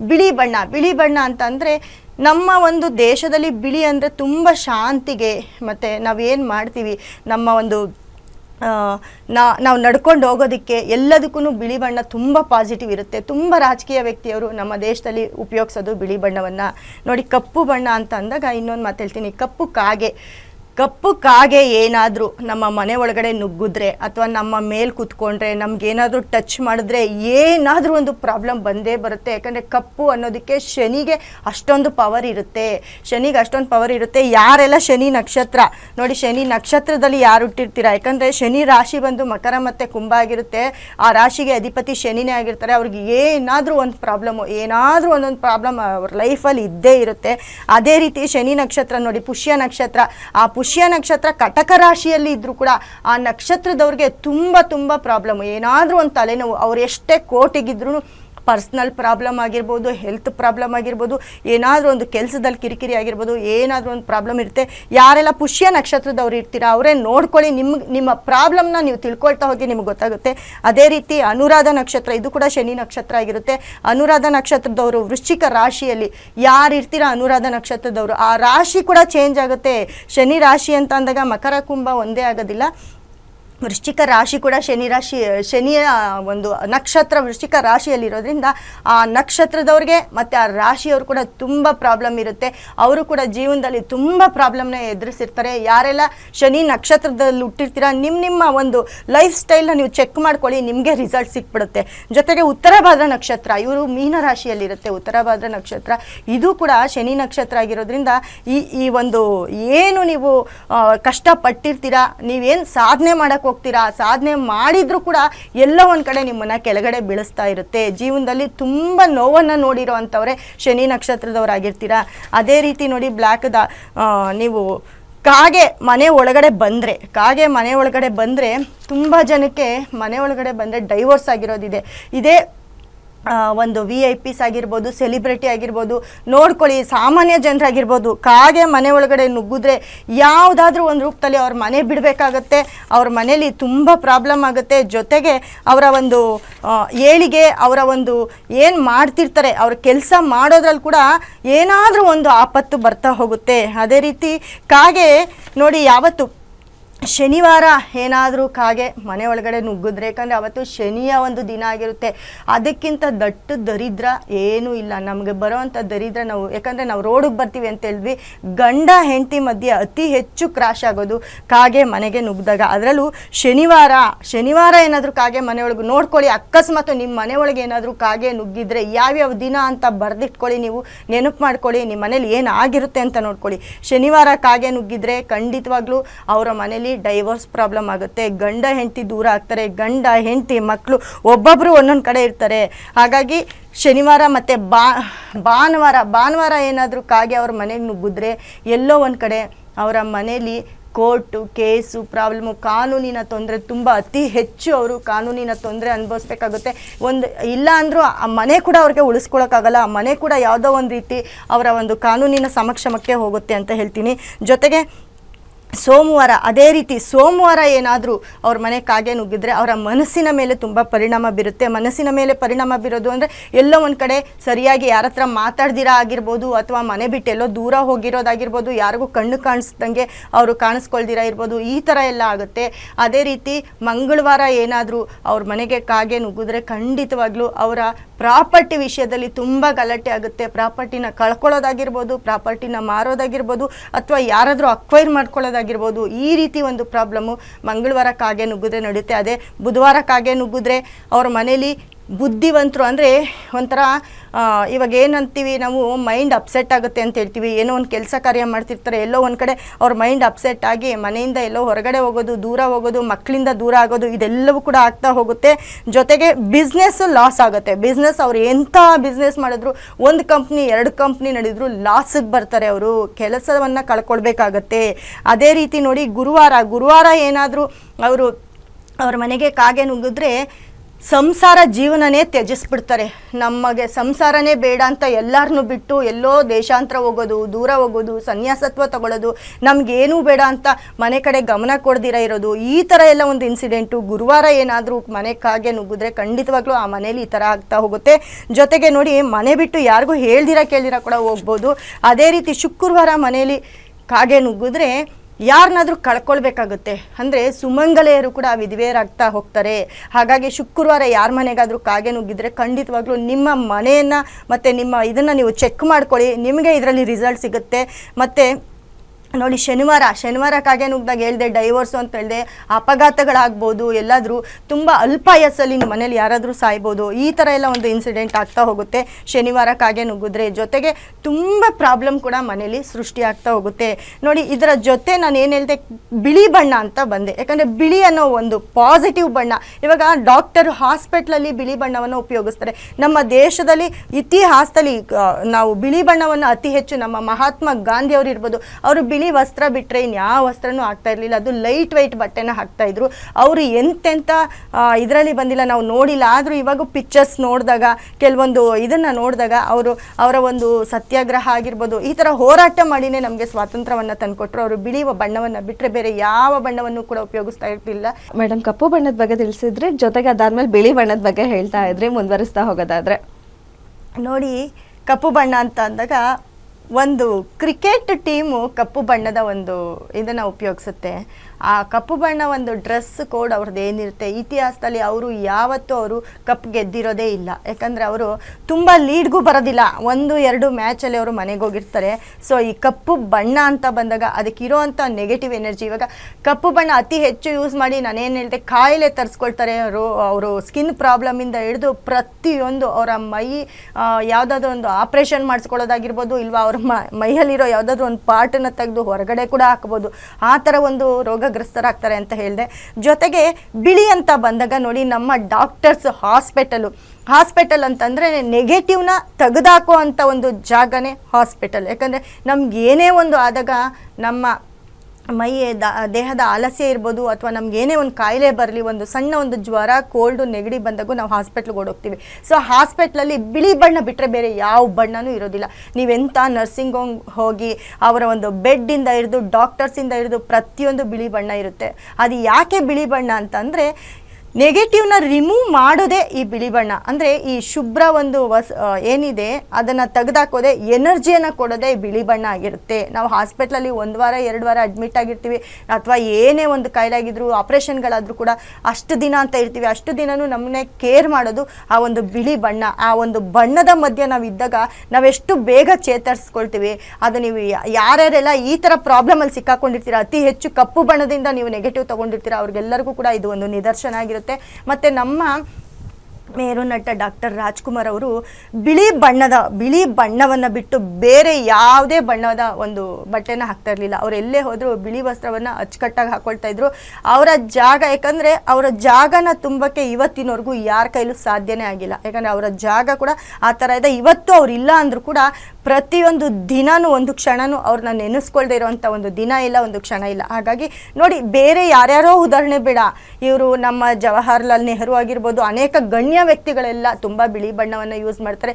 ಬಿಳಿ ಬಣ್ಣ ಬಿಳಿ ಬಣ್ಣ ಅಂತಂದರೆ ನಮ್ಮ ಒಂದು ದೇಶದಲ್ಲಿ ಬಿಳಿ ಅಂದರೆ ತುಂಬ ಶಾಂತಿಗೆ ಮತ್ತು ನಾವೇನು ಮಾಡ್ತೀವಿ? ನಮ್ಮ ಒಂದು ನಾ, ನಾವು ನಡ್ಕೊಂಡು ಹೋಗೋದಕ್ಕೆ ಎಲ್ಲದಕ್ಕೂ ಬಿಳಿ ಬಣ್ಣ ತುಂಬ ಪಾಸಿಟಿವ್ ಇರುತ್ತೆ. ತುಂಬ ರಾಜಕೀಯ ವ್ಯಕ್ತಿಯವರು ನಮ್ಮ ದೇಶದಲ್ಲಿ ಉಪಯೋಗಿಸೋದು ಬಿಳಿ ಬಣ್ಣವನ್ನು. ನೋಡಿ ಕಪ್ಪು ಬಣ್ಣ ಅಂತ ಅಂದಾಗ ಇನ್ನೊಂದು ಮಾತು ಹೇಳ್ತೀನಿ. ಕಪ್ಪು ಕಾಗೆ. ಕಪ್ಪು ಕಾಗೆ ಏನಾದರೂ ನಮ್ಮ ಮನೆ ಒಳಗಡೆ ನುಗ್ಗಿದ್ರೆ ಅಥವಾ ನಮ್ಮ ಮೇಲೆ ಕೂತ್ಕೊಂಡ್ರೆ ನಮ್ಗೇನಾದರೂ ಟಚ್ ಮಾಡಿದ್ರೆ ಏನಾದರೂ ಒಂದು ಪ್ರಾಬ್ಲಮ್ ಬಂದೇ ಬರುತ್ತೆ. ಯಾಕಂದರೆ ಕಪ್ಪು ಅನ್ನೋದಕ್ಕೆ ಶನಿಗೆ ಅಷ್ಟೊಂದು ಪವರ್ ಇರುತ್ತೆ. ಶನಿಗೆ ಅಷ್ಟೊಂದು ಪವರ್ ಇರುತ್ತೆ. ಯಾರೆಲ್ಲ ಶನಿ ನಕ್ಷತ್ರ, ನೋಡಿ ಶನಿ ನಕ್ಷತ್ರದಲ್ಲಿ ಯಾರು ಹುಟ್ಟಿರ್ತೀರಾ? ಯಾಕಂದರೆ ಶನಿ ರಾಶಿ ಬಂದು ಮಕರ ಮತ್ತು ಕುಂಭ ಆಗಿರುತ್ತೆ. ಆ ರಾಶಿಗೆ ಅಧಿಪತಿ ಶನಿನೇ ಆಗಿರ್ತಾರೆ. ಅವ್ರಿಗೆ ಏನಾದರೂ ಒಂದು ಪ್ರಾಬ್ಲಮ್ಮು ಏನಾದರೂ ಒಂದೊಂದು ಪ್ರಾಬ್ಲಮ್ ಅವ್ರ ಲೈಫಲ್ಲಿ ಇದ್ದೇ ಇರುತ್ತೆ. ಅದೇ ರೀತಿ ಶನಿ ನಕ್ಷತ್ರ ನೋಡಿ, ಪುಷ್ಯ ನಕ್ಷತ್ರ, ಆ ಪುಷ್ಯ ನಕ್ಷತ್ರ ಕಟಕ ರಾಶಿಯಲ್ಲಿ ಇದ್ದರೂ ಕೂಡ ಆ ನಕ್ಷತ್ರದವ್ರಿಗೆ ತುಂಬ ತುಂಬ ಪ್ರಾಬ್ಲಮ್ ಏನಾದರೂ ಒಂದು ತಲೆನೋವು, ಅವ್ರು ಎಷ್ಟೇ ಕೋಟಿಗಿದ್ರೂ ಪರ್ಸ್ನಲ್ ಪ್ರಾಬ್ಲಮ್ ಆಗಿರ್ಬೋದು, ಹೆಲ್ತ್ ಪ್ರಾಬ್ಲಮ್ ಆಗಿರ್ಬೋದು, ಏನಾದರೂ ಒಂದು ಕೆಲಸದಲ್ಲಿ ಕಿರಿಕಿರಿ ಆಗಿರ್ಬೋದು, ಏನಾದರೂ ಒಂದು ಪ್ರಾಬ್ಲಮ್ ಇರುತ್ತೆ, ಯಾರೆಲ್ಲ ಪುಷ್ಯ ನಕ್ಷತ್ರದವ್ರು ಇರ್ತೀರಾ, ಅವರೇ ನೋಡ್ಕೊಳ್ಳಿ ನಿಮ್ಗೆ ನಿಮ್ಮ ಪ್ರಾಬ್ಲಮ್ನ ನೀವು ತಿಳ್ಕೊಳ್ತಾ ಹೋಗಿ ನಿಮ್ಗೆ ಗೊತ್ತಾಗುತ್ತೆ. ಅದೇ ರೀತಿ ಅನುರಾಧ ನಕ್ಷತ್ರ, ಇದು ಕೂಡ ಶನಿ ನಕ್ಷತ್ರ ಆಗಿರುತ್ತೆ. ಅನುರಾಧ ನಕ್ಷತ್ರದವರು ವೃಶ್ಚಿಕ ರಾಶಿಯಲ್ಲಿ ಯಾರು ಇರ್ತೀರಾ ಅನುರಾಧ ನಕ್ಷತ್ರದವರು, ಆ ರಾಶಿ ಕೂಡ ಚೇಂಜ್ ಆಗುತ್ತೆ. ಶನಿ ರಾಶಿ ಅಂತ ಅಂದಾಗ ಮಕರ ಕುಂಭ ಒಂದೇ ಆಗೋದಿಲ್ಲ. ವೃಶ್ಚಿಕ ರಾಶಿ ಕೂಡ ಶನಿ ರಾಶಿ ಶನಿಯ ಒಂದು ನಕ್ಷತ್ರ ವೃಶ್ಚಿಕ ರಾಶಿಯಲ್ಲಿರೋದ್ರಿಂದ ಆ ನಕ್ಷತ್ರದವ್ರಿಗೆ ಮತ್ತು ಆ ರಾಶಿಯವರು ಕೂಡ ತುಂಬ ಪ್ರಾಬ್ಲಮ್ ಇರುತ್ತೆ. ಅವರು ಕೂಡ ಜೀವನದಲ್ಲಿ ತುಂಬ ಪ್ರಾಬ್ಲಮ್ನ ಎದುರಿಸಿರ್ತಾರೆ. ಯಾರೆಲ್ಲ ಶನಿ ನಕ್ಷತ್ರದಲ್ಲಿ ಹುಟ್ಟಿರ್ತೀರ ನಿಮ್ಮ ನಿಮ್ಮ ಒಂದು ಲೈಫ್ ಸ್ಟೈಲ್ನ ನೀವು ಚೆಕ್ ಮಾಡ್ಕೊಳ್ಳಿ, ನಿಮಗೆ ರಿಸಲ್ಟ್ ಸಿಕ್ಬಿಡುತ್ತೆ. ಜೊತೆಗೆ ಉತ್ತರ ಭಾದ್ರ ನಕ್ಷತ್ರ, ಇವರು ಮೀನ ರಾಶಿಯಲ್ಲಿರುತ್ತೆ. ಉತ್ತರ ಭಾದ್ರ ನಕ್ಷತ್ರ, ಇದು ಕೂಡ ಶನಿ ನಕ್ಷತ್ರ ಆಗಿರೋದ್ರಿಂದ ಈ ಈ ಒಂದು ಏನು ನೀವು ಕಷ್ಟಪಟ್ಟಿರ್ತೀರ, ನೀವೇನು ಸಾಧನೆ ಮಾಡಕ್ಕೆ ಹೋಗ್ತೀರಾ? ಆ ಸಾಧನೆ ಮಾಡಿದರೂ ಕೂಡ ಎಲ್ಲ ಒಂದು ಕಡೆ ನಿಮ್ಮನ್ನು ಕೆಳಗಡೆ ಬೀಳಿಸ್ತಾ ಇರುತ್ತೆ. ಜೀವನದಲ್ಲಿ ತುಂಬ ನೋವನ್ನು ನೋಡಿರೋ ಅಂಥವ್ರೆ ಶನಿ ನಕ್ಷತ್ರದವರಾಗಿರ್ತೀರಾ? ಅದೇ ರೀತಿ ನೋಡಿ ಬ್ಲ್ಯಾಕ್ದ ನೀವು ಕಾಗೆ ಮನೆ ಒಳಗಡೆ ಬಂದರೆ, ಕಾಗೆ ಮನೆ ಒಳಗಡೆ ಬಂದರೆ ತುಂಬ ಜನಕ್ಕೆ ಮನೆ ಒಳಗಡೆ ಬಂದರೆ ಡೈವೋರ್ಸ್ ಆಗಿರೋದಿದೆ. ಇದೇ ಒಂದು ವಿ ಐ ಪಿಸ್ ಆಗಿರ್ಬೋದು ಸೆಲಿಬ್ರಿಟಿ ಆಗಿರ್ಬೋದು, ನೋಡ್ಕೊಳ್ಳಿ, ಸಾಮಾನ್ಯ ಜನರಾಗಿರ್ಬೋದು, ಕಾಗೆ ಮನೆ ಒಳಗಡೆ ನುಗ್ಗಿದ್ರೆ ಯಾವುದಾದ್ರೂ ಒಂದು ರೂಪದಲ್ಲಿ ಅವ್ರ ಮನೆ ಬಿಡಬೇಕಾಗತ್ತೆ, ಅವ್ರ ಮನೇಲಿ ತುಂಬ ಪ್ರಾಬ್ಲಮ್ ಆಗುತ್ತೆ. ಜೊತೆಗೆ ಅವರ ಒಂದು ಏಳಿಗೆ ಅವರ ಒಂದು ಏನು ಮಾಡ್ತಿರ್ತಾರೆ, ಅವ್ರ ಕೆಲಸ ಮಾಡೋದ್ರಲ್ಲಿ ಕೂಡ ಏನಾದರೂ ಒಂದು ಆಪತ್ತು ಬರ್ತಾ ಹೋಗುತ್ತೆ. ಅದೇ ರೀತಿ ಕಾಗೆ ನೋಡಿ, ಯಾವತ್ತು ಶನಿವಾರ ಏನಾದರೂ ಕಾಗೆ ಮನೆ ಒಳಗಡೆ ನುಗ್ಗಿದ್ರೆ, ಯಾಕಂದರೆ ಅವತ್ತು ಶನಿಯ ಒಂದು ದಿನ ಆಗಿರುತ್ತೆ. ಅದಕ್ಕಿಂತ ದಟ್ಟ ದರಿದ್ರ ಏನೂ ಇಲ್ಲ. ನಮಗೆ ಬರೋವಂಥ ದರಿದ್ರ ನಾವು, ಯಾಕಂದರೆ ನಾವು ರೋಡಿಗೆ ಬರ್ತೀವಿ ಅಂತ ಹೇಳಿದ್ವಿ. ಗಂಡ ಹೆಂಡತಿ ಮಧ್ಯೆ ಅತಿ ಹೆಚ್ಚು ಕ್ರಾಶ್ ಆಗೋದು ಕಾಗೆ ಮನೆಗೆ ನುಗ್ಗಿದಾಗ ಅದರಲ್ಲೂ ಶನಿವಾರ ಶನಿವಾರ ಏನಾದರೂ ಕಾಗೆ ಮನೆಯೊಳಗೆ ನೋಡ್ಕೊಳ್ಳಿ. ಅಕಸ್ಮಾತ್ ನಿಮ್ಮ ಮನೆ ಒಳಗೆ ಏನಾದರೂ ಕಾಗೆ ನುಗ್ಗಿದ್ರೆ ಯಾವ್ಯಾವ ದಿನ ಅಂತ ಬರೆದಿಟ್ಕೊಳ್ಳಿ ನೀವು. ನೆನಪು ಮಾಡ್ಕೊಳ್ಳಿ ನಿಮ್ಮ ಮನೇಲಿ ಏನು ಆಗಿರುತ್ತೆ ಅಂತ ನೋಡ್ಕೊಳ್ಳಿ. ಶನಿವಾರ ಕಾಗೆ ನುಗ್ಗಿದ್ರೆ ಖಂಡಿತವಾಗ್ಲೂ ಅವರ ಮನೇಲಿ ಡೈವೋರ್ಸ್ ಪ್ರಾಬ್ಲಮ್ ಆಗುತ್ತೆ, ಗಂಡ ಹೆಂಡತಿ ದೂರ ಆಗ್ತಾರೆ, ಗಂಡ ಹೆಂಡತಿ ಮಕ್ಕಳು ಒಬ್ಬೊಬ್ಬರು ಒಂದೊಂದು ಕಡೆ ಇರ್ತಾರೆ. ಹಾಗಾಗಿ ಶನಿವಾರ ಮತ್ತು ಬಾ, ಭಾನುವಾರ ಭಾನುವಾರ ಏನಾದರೂ ಕಾಗೆ ಅವ್ರ ಮನೆಗೆ ನುಗ್ಗಿದ್ರೆ ಎಲ್ಲೋ ಒಂದು ಕಡೆ ಅವರ ಮನೇಲಿ ಕೋರ್ಟು, ಕೇಸು ಪ್ರಾಬ್ಲಮ್ಮು ಕಾನೂನಿನ ತೊಂದರೆ ತುಂಬ ಅತಿ ಹೆಚ್ಚು ಅವರು ಕಾನೂನಿನ ತೊಂದರೆ ಅನುಭವಿಸ್ಬೇಕಾಗುತ್ತೆ. ಒಂದು ಇಲ್ಲ ಅಂದರೂ ಆ ಮನೆ ಕೂಡ ಅವ್ರಿಗೆ ಉಳಿಸ್ಕೊಳಕ್ಕಾಗಲ್ಲ, ಆ ಮನೆ ಕೂಡ ಯಾವುದೋ ಒಂದು ರೀತಿ ಅವರ ಒಂದು ಕಾನೂನಿನ ಸಮಕ್ಷಮಕ್ಕೆ ಹೋಗುತ್ತೆ ಅಂತ ಹೇಳ್ತೀನಿ. ಜೊತೆಗೆ ಸೋಮವಾರ, ಅದೇ ರೀತಿ ಸೋಮವಾರ ಏನಾದರೂ ಅವ್ರ ಮನೆ ಕಾಗೆ ನುಗ್ಗಿದ್ರೆ ಅವರ ಮನಸ್ಸಿನ ಮೇಲೆ ತುಂಬ ಪರಿಣಾಮ ಬೀರುತ್ತೆ. ಮನಸ್ಸಿನ ಮೇಲೆ ಪರಿಣಾಮ ಬೀರೋದು ಅಂದರೆ ಎಲ್ಲೋ ಒಂದು ಕಡೆ ಸರಿಯಾಗಿ ಯಾರ ಹತ್ರ ಮಾತಾಡ್ದಿರಾ ಆಗಿರ್ಬೋದು ಅಥವಾ ಮನೆ ಬಿಟ್ಟು ಎಲ್ಲೋ ದೂರ ಹೋಗಿರೋದಾಗಿರ್ಬೋದು, ಯಾರಿಗೂ ಕಣ್ಣು ಕಾಣಿಸ್ದಂಗೆ ಅವರು ಕಾಣಿಸ್ಕೊಳ್ದಿರ ಇರ್ಬೋದು, ಈ ಥರ ಎಲ್ಲ ಆಗುತ್ತೆ. ಅದೇ ರೀತಿ ಮಂಗಳವಾರ ಏನಾದರೂ ಅವ್ರ ಮನೆಗೆ ಕಾಗೆ ನುಗ್ಗಿದ್ರೆ ಖಂಡಿತವಾಗ್ಲೂ ಅವರ ಪ್ರಾಪರ್ಟಿ ವಿಷಯದಲ್ಲಿ ತುಂಬ ಗಲಾಟೆ ಆಗುತ್ತೆ. ಪ್ರಾಪರ್ಟಿನ ಕಳ್ಕೊಳ್ಳೋದಾಗಿರ್ಬೋದು, ಪ್ರಾಪರ್ಟಿನ ಮಾರೋದಾಗಿರ್ಬೋದು ಅಥವಾ ಯಾರಾದರೂ ಅಕ್ವೈರ್ ಮಾಡ್ಕೊಳ್ಳೋದಾಗಿರ್ಬೋದು ಈ ರೀತಿ ಒಂದು ಪ್ರಾಬ್ಲಮ್ಮು ಮಂಗಳವಾರಕ್ಕಾಗೆ ನುಗ್ಗಿದ್ರೆ ನಡೆಯುತ್ತೆ ಅದೇ ಬುಧವಾರಕ್ಕಾಗೆ ನುಗ್ಗಿದ್ರೆ ಅವ್ರ ಮನೇಲಿ ಬುದ್ಧಿವಂತರು ಅಂದರೆ ಒಂಥರ ಇವಾಗ ಏನಂತೀವಿ ನಾವು ಮೈಂಡ್ ಅಪ್ಸೆಟ್ ಆಗುತ್ತೆ ಅಂತ ಹೇಳ್ತೀವಿ. ಏನೋ ಒಂದು ಕೆಲಸ ಕಾರ್ಯ ಮಾಡ್ತಿರ್ತಾರೆ, ಎಲ್ಲೋ ಒಂದು ಕಡೆ ಅವ್ರ ಮೈಂಡ್ ಅಪ್ಸೆಟ್ ಆಗಿ ಮನೆಯಿಂದ ಎಲ್ಲೋ ಹೊರಗಡೆ ಹೋಗೋದು, ದೂರ ಹೋಗೋದು, ಮಕ್ಕಳಿಂದ ದೂರ ಆಗೋದು, ಇದೆಲ್ಲವೂ ಕೂಡ ಆಗ್ತಾ ಹೋಗುತ್ತೆ. ಜೊತೆಗೆ ಬಿಸ್ನೆಸ್ ಲಾಸ್ ಆಗುತ್ತೆ. ಬಿಸ್ನೆಸ್ ಅವ್ರು ಎಂಥ ಬಿಸ್ನೆಸ್ ಮಾಡಿದ್ರು, ಒಂದು ಕಂಪ್ನಿ ಎರಡು ಕಂಪ್ನಿ ನಡೆದ್ರು ಲಾಸಿಗೆ ಬರ್ತಾರೆ ಅವರು. ಕೆಲಸವನ್ನು ಕಳ್ಕೊಳ್ಬೇಕಾಗತ್ತೆ. ಅದೇ ರೀತಿ ನೋಡಿ ಗುರುವಾರ ಗುರುವಾರ ಏನಾದರೂ ಅವರು, ಅವ್ರ ಮನೆಗೆ ಕಾಗೆ ನುಗ್ಗಿದ್ರೆ ಸಂಸಾರ ಜೀವನನೇ ತ್ಯಜಿಸ್ಬಿಡ್ತಾರೆ. ನಮಗೆ ಸಂಸಾರನೇ ಬೇಡ ಅಂತ ಎಲ್ಲರನ್ನೂ ಬಿಟ್ಟು ಎಲ್ಲೋ ದೇಶಾಂತರ ಹೋಗೋದು, ದೂರ ಹೋಗೋದು, ಸನ್ಯಾಸತ್ವ ತಗೊಳ್ಳೋದು, ನಮಗೇನೂ ಬೇಡ ಅಂತ ಮನೆ ಕಡೆ ಗಮನ ಕೊಡ್ದಿರ ಇರೋದು, ಈ ಥರ ಎಲ್ಲ ಒಂದು ಇನ್ಸಿಡೆಂಟು, ಗುರುವಾರ ಏನಾದರೂ ಮನೆ ಕಾಗೆ ನುಗ್ಗಿದ್ರೆ ಖಂಡಿತವಾಗ್ಲೂ ಆ ಮನೇಲಿ ಈ ಥರ ಆಗ್ತಾ ಹೋಗುತ್ತೆ. ಜೊತೆಗೆ ನೋಡಿ, ಮನೆ ಬಿಟ್ಟು ಯಾರಿಗೂ ಹೇಳ್ದಿರ ಕೇಳ್ದಿರ ಕೂಡ ಹೋಗ್ಬೋದು. ಅದೇ ರೀತಿ ಶುಕ್ರವಾರ ಮನೇಲಿ ಕಾಗೆ ನುಗ್ಗಿದ್ರೆ ಯಾರನ್ನಾದ್ರೂ ಕಳ್ಕೊಳ್ಬೇಕಾಗುತ್ತೆ. ಅಂದರೆ ಸುಮಂಗಲೆಯರು ಕೂಡ ವಿಧವೆಯರಾಗ್ತಾ ಹೋಗ್ತಾರೆ. ಹಾಗಾಗಿ ಶುಕ್ರವಾರ ಯಾರ ಮನೆಗಾದರೂ ಕಾಗೆ ನುಗ್ಗಿದ್ರೆ ಖಂಡಿತವಾಗ್ಲೂ ನಿಮ್ಮ ಮನೆಯನ್ನು ಮತ್ತು ನಿಮ್ಮ ಇದನ್ನು ನೀವು ಚೆಕ್ ಮಾಡ್ಕೊಳ್ಳಿ. ನಿಮಗೆ ಇದರಲ್ಲಿ ರಿಸಲ್ಟ್ ಸಿಗುತ್ತೆ. ಮತ್ತು ನೋಡಿ, ಶನಿವಾರ ಶನಿವಾರ ಕಾಗೆ ನುಗ್ದಾಗ ಹೇಳ್ದೆ ಡೈವರ್ಸ್ ಅಂತ ಹೇಳಿದೆ, ಅಪಘಾತಗಳಾಗ್ಬೋದು, ಎಲ್ಲಾದರೂ ತುಂಬ ಅಲ್ಪಾಯಸ್ಸಲ್ಲಿ ನಿಮ್ಮ ಮನೇಲಿ ಯಾರಾದರೂ ಸಾಯ್ಬೋದು, ಈ ಥರ ಎಲ್ಲ ಒಂದು ಇನ್ಸಿಡೆಂಟ್ ಆಗ್ತಾ ಹೋಗುತ್ತೆ. ಶನಿವಾರ ಕಾಗೆ ನುಗ್ಗಿದ್ರೆ ಜೊತೆಗೆ ತುಂಬ ಪ್ರಾಬ್ಲಮ್ ಕೂಡ ಮನೇಲಿ ಸೃಷ್ಟಿ ಆಗ್ತಾ ಹೋಗುತ್ತೆ. ನೋಡಿ, ಇದರ ಜೊತೆ ನಾನು ಏನು ಹೇಳಿದೆ, ಬಿಳಿ ಬಣ್ಣ ಅಂತ ಬಂದೆ. ಯಾಕಂದರೆ ಬಿಳಿ ಅನ್ನೋ ಒಂದು ಪಾಸಿಟಿವ್ ಬಣ್ಣ. ಇವಾಗ ಡಾಕ್ಟರ್ ಹಾಸ್ಪಿಟ್ಲಲ್ಲಿ ಬಿಳಿ ಬಣ್ಣವನ್ನು ಉಪಯೋಗಿಸ್ತಾರೆ. ನಮ್ಮ ದೇಶದಲ್ಲಿ ಇತಿಹಾಸದಲ್ಲಿ ನಾವು ಬಿಳಿ ಬಣ್ಣವನ್ನು ಅತಿ ಹೆಚ್ಚು ನಮ್ಮ ಮಹಾತ್ಮ ಗಾಂಧಿ ಅವರು ಇರ್ಬೋದು, ಅವರು ಬಿಳಿ ವಸ್ತ್ರ ಬಿಟ್ಟರೆ ಇನ್ಯಾವ ವಸ್ತ್ರನೂ ಹಾಕ್ತಾ ಇರಲಿಲ್ಲ. ಅದು ಲೈಟ್ ವೈಟ್ ಬಟ್ಟೆನ ಹಾಕ್ತಾ ಇದ್ರು. ಅವರು ಎಂತೆಂಥ ಇದರಲ್ಲಿ ಬಂದಿಲ್ಲ. ನಾವು ನೋಡಿಲ್ಲ. ಆದರೂ ಇವಾಗ ಪಿಕ್ಚರ್ಸ್ ನೋಡಿದಾಗ ಕೆಲವೊಂದು ಇದನ್ನು ನೋಡಿದಾಗ ಅವರು ಅವರ ಒಂದು ಸತ್ಯಾಗ್ರಹ ಆಗಿರ್ಬೋದು ಈ ಥರ ಹೋರಾಟ ಮಾಡಿನೇ ನಮಗೆ ಸ್ವಾತಂತ್ರ್ಯವನ್ನು ತಂದುಕೊಟ್ರು. ಅವರು ಬಿಳಿ ಬಣ್ಣವನ್ನು ಬಿಟ್ಟರೆ ಬೇರೆ ಯಾವ ಬಣ್ಣವನ್ನು ಕೂಡ ಉಪಯೋಗಿಸ್ತಾ ಇರ್ತಿಲ್ಲ ಮೇಡಮ್ ಕಪ್ಪು ಬಣ್ಣದ ಬಗ್ಗೆ ತಿಳಿಸಿದ್ರೆ ಜೊತೆಗೆ ಅದಾದ್ಮೇಲೆ ಬಿಳಿ ಬಣ್ಣದ ಬಗ್ಗೆ ಹೇಳ್ತಾ ಇದ್ರೆ ಮುಂದುವರಿಸ್ತಾ ಹೋಗೋದಾದ್ರೆ. ನೋಡಿ ಕಪ್ಪು ಬಣ್ಣ ಅಂತ ಅಂದಾಗ ಒಂದು ಕ್ರಿಕೆಟ್ ಟೀಮು ಕಪ್ಪು ಬಣ್ಣದ ಒಂದು ಇದನ್ನು ಉಪಯೋಗಿಸುತ್ತೆ. ಆ ಕಪ್ಪು ಬಣ್ಣ ಒಂದು ಡ್ರೆಸ್ ಕೋಡ್ ಅವ್ರದ್ದು ಏನಿರುತ್ತೆ? ಇತಿಹಾಸದಲ್ಲಿ ಅವರು ಯಾವತ್ತೂ ಅವರು ಕಪ್ ಗೆದ್ದಿರೋದೇ ಇಲ್ಲ. ಯಾಕಂದರೆ ಅವರು ತುಂಬ ಲೀಡ್ಗೂ ಬರೋದಿಲ್ಲ. ಒಂದು, ಎರಡು ಮ್ಯಾಚಲ್ಲಿ ಅವರು ಮನೆಗೆ ಹೋಗಿರ್ತಾರೆ. ಸೊ ಈ ಕಪ್ಪು ಬಣ್ಣ ಅಂತ ಬಂದಾಗ ಅದಕ್ಕಿರೋವಂಥ ನೆಗೆಟಿವ್ ಎನರ್ಜಿ ಇವಾಗ ಕಪ್ಪು ಬಣ್ಣ ಅತಿ ಹೆಚ್ಚು ಯೂಸ್ ಮಾಡಿ ನಾನೇನು ಹೇಳಿದೆ, ಕಾಯಿಲೆ ತರಿಸ್ಕೊಳ್ತಾರೆ ಅವರು ಅವರು ಸ್ಕಿನ್ ಪ್ರಾಬ್ಲಮಿಂದ ಹಿಡಿದು ಪ್ರತಿಯೊಂದು ಅವರ ಮೈ ಯಾವುದಾದ್ರೂ ಒಂದು ಆಪ್ರೇಷನ್ ಮಾಡಿಸ್ಕೊಳ್ಳೋದಾಗಿರ್ಬೋದು, ಇಲ್ವಾ ಅವ್ರ ಮೈಯಲ್ಲಿರೋ ಯಾವುದಾದ್ರೂ ಒಂದು ಪಾರ್ಟನ್ನು ತೆಗೆದು ಹೊರಗಡೆ ಕೂಡ ಹಾಕ್ಬೋದು. ಆ ಥರ ಒಂದು ರೋಗಗ್ರಸ್ತರಾಗ್ತಾರೆ ಅಂತ ಹೇಳಿದೆ. ಜೊತೆಗೆ ಬಿಳಿ ಅಂತ ಬಂದಾಗ ನೋಡಿ ನಮ್ಮ ಡಾಕ್ಟರ್ಸ್ ಹಾಸ್ಪಿಟಲು. ಹಾಸ್ಪಿಟಲ್ ಅಂತಂದರೆ ನೆಗೆಟಿವ್ನ ತೆಗೆದಾಕೋ ಅಂಥ ಒಂದು ಜಾಗನೇ ಹಾಸ್ಪಿಟಲ್. ಯಾಕಂದರೆ ನಮ್ಗೆ ಏನೇ ಒಂದು ಆದಾಗ ನಮ್ಮ ಮೈ ದೇಹದ ಆಲಸ್ಯ ಇರ್ಬೋದು ಅಥವಾ ನಮ್ಗೆ ಏನೇ ಒಂದು ಕಾಯಿಲೆ ಬರಲಿ, ಒಂದು ಸಣ್ಣ ಒಂದು ಜ್ವರ ಕೋಲ್ಡು ನೆಗಡಿ ಬಂದಾಗೂ ನಾವು ಹಾಸ್ಪಿಟ್ಲ್ಗೆ ಓಡೋಗ್ತೀವಿ ಸೊ ಹಾಸ್ಪಿಟ್ಲಲ್ಲಿ ಬಿಳಿ ಬಣ್ಣ ಬಿಟ್ಟರೆ ಬೇರೆ ಯಾವ ಬಣ್ಣನೂ ಇರೋದಿಲ್ಲ. ನೀವೆಂಥ ನರ್ಸಿಂಗ್ ಹೋಮ್ ಹೋಗಿ ಅವರ ಒಂದು ಬೆಡ್ಡಿಂದ ಹಿಡಿದು ಡಾಕ್ಟರ್ಸಿಂದ ಹಿಡಿದು ಪ್ರತಿಯೊಂದು ಬಿಳಿ ಬಣ್ಣ ಇರುತ್ತೆ. ಅದು ಯಾಕೆ ಬಿಳಿ ಬಣ್ಣ ಅಂತಂದರೆ ನೆಗೆಟಿವ್ನ ರಿಮೂವ್ ಮಾಡೋದೇ ಈ ಬಿಳಿ ಬಣ್ಣ ಅಂದರೆ ಈ ಶುಭ್ರ ಒಂದು ವಸ್ ಏನಿದೆ, ಅದನ್ನು ತೆಗೆದಾಕೋದೆ ಎನರ್ಜಿಯನ್ನು ಕೊಡೋದೇ ಈ ಬಿಳಿ ಬಣ್ಣ ಆಗಿರುತ್ತೆ. ನಾವು ಹಾಸ್ಪಿಟ್ಲಲ್ಲಿ ಒಂದು ವಾರ, ಎರಡು ವಾರ ಅಡ್ಮಿಟ್ ಆಗಿರ್ತೀವಿ. ಅಥವಾ ಏನೇ ಒಂದು ಕಾಯಿಲೆ ಆಗಿದ್ರು ಆಪ್ರೇಷನ್ಗಳಾದರೂ ಕೂಡ ಅಷ್ಟು ದಿನ ಅಂತ ಇರ್ತೀವಿ. ಅಷ್ಟು ದಿನವೂ ನಮ್ಮನ್ನೇ ಕೇರ್ ಮಾಡೋದು ಆ ಒಂದು ಬಿಳಿ ಬಣ್ಣ ಆ ಒಂದು ಬಣ್ಣದ ಮಧ್ಯೆ ನಾವು ಇದ್ದಾಗ ನಾವೆಷ್ಟು ಬೇಗ ಚೇತರಿಸ್ಕೊಳ್ತೀವಿ. ಅದು ನೀವು ಯಾರ್ಯಾರೆಲ್ಲ ಈ ಥರ ಪ್ರಾಬ್ಲಮಲ್ಲಿ ಸಿಕ್ಕಾಕೊಂಡಿರ್ತೀರ, ಅತಿ ಹೆಚ್ಚು ಕಪ್ಪು ಬಣ್ಣದಿಂದ ನೀವು ನೆಗೆಟಿವ್ ತೊಗೊಂಡಿರ್ತೀರ, ಅವ್ರಿಗೆಲ್ಲರಿಗೂ ಕೂಡ ಇದು ಒಂದು ನಿದರ್ಶನ ಆಗಿರುತ್ತೆ. ಮತ್ತು ನಮ್ಮ ಮೇರುನಟ ಡಾಕ್ಟರ್ ರಾಜ್ಕುಮಾರ್ ಅವರು ಬಿಳಿ ಬಣ್ಣದ, ಬಿಳಿ ಬಣ್ಣವನ್ನು ಬಿಟ್ಟು ಬೇರೆ ಯಾವುದೇ ಬಣ್ಣದ ಒಂದು ಬಟ್ಟೆನ ಹಾಕ್ತಾ ಇರಲಿಲ್ಲ. ಅವ್ರು ಎಲ್ಲೇ ಹೋದರೂ ಬಿಳಿ ವಸ್ತ್ರವನ್ನು ಅಚ್ಚುಕಟ್ಟಾಗಿ ಹಾಕೊಳ್ತಾ ಇದ್ರು. ಅವರ ಜಾಗ, ಯಾಕಂದರೆ ಅವರ ಜಾಗನ ತುಂಬಕ್ಕೆ ಇವತ್ತಿನವರೆಗೂ ಯಾರ ಕೈಲೂ ಸಾಧ್ಯನೇ ಆಗಿಲ್ಲ. ಯಾಕಂದರೆ ಅವರ ಜಾಗ ಕೂಡ ಆ ಥರ ಇದೆ. ಇವತ್ತು ಅವ್ರು ಇಲ್ಲ ಅಂದರೂ ಕೂಡ ಪ್ರತಿಯೊಂದು ದಿನನೂ ಒಂದು ಕ್ಷಣನೂ ಅವ್ರನ್ನ ನೆನೆಸ್ಕೊಳ್ದೇ ಇರೋವಂಥ ಒಂದು ದಿನ ಇಲ್ಲ, ಒಂದು ಕ್ಷಣ ಇಲ್ಲ. ಹಾಗಾಗಿ ನೋಡಿ, ಬೇರೆ ಯಾರ್ಯಾರೋ ಉದಾಹರಣೆ ಬೇಡ. ಇವರು ನಮ್ಮ ಜವಾಹರ್ಲಾಲ್ ನೆಹರು ಆಗಿರ್ಬೋದು, ಅನೇಕ ಗಣ್ಯ ವ್ಯಕ್ತಿಗಳೆಲ್ಲ ತುಂಬ ಬಿಳಿ ಬಣ್ಣವನ್ನು ಯೂಸ್ ಮಾಡ್ತಾರೆ.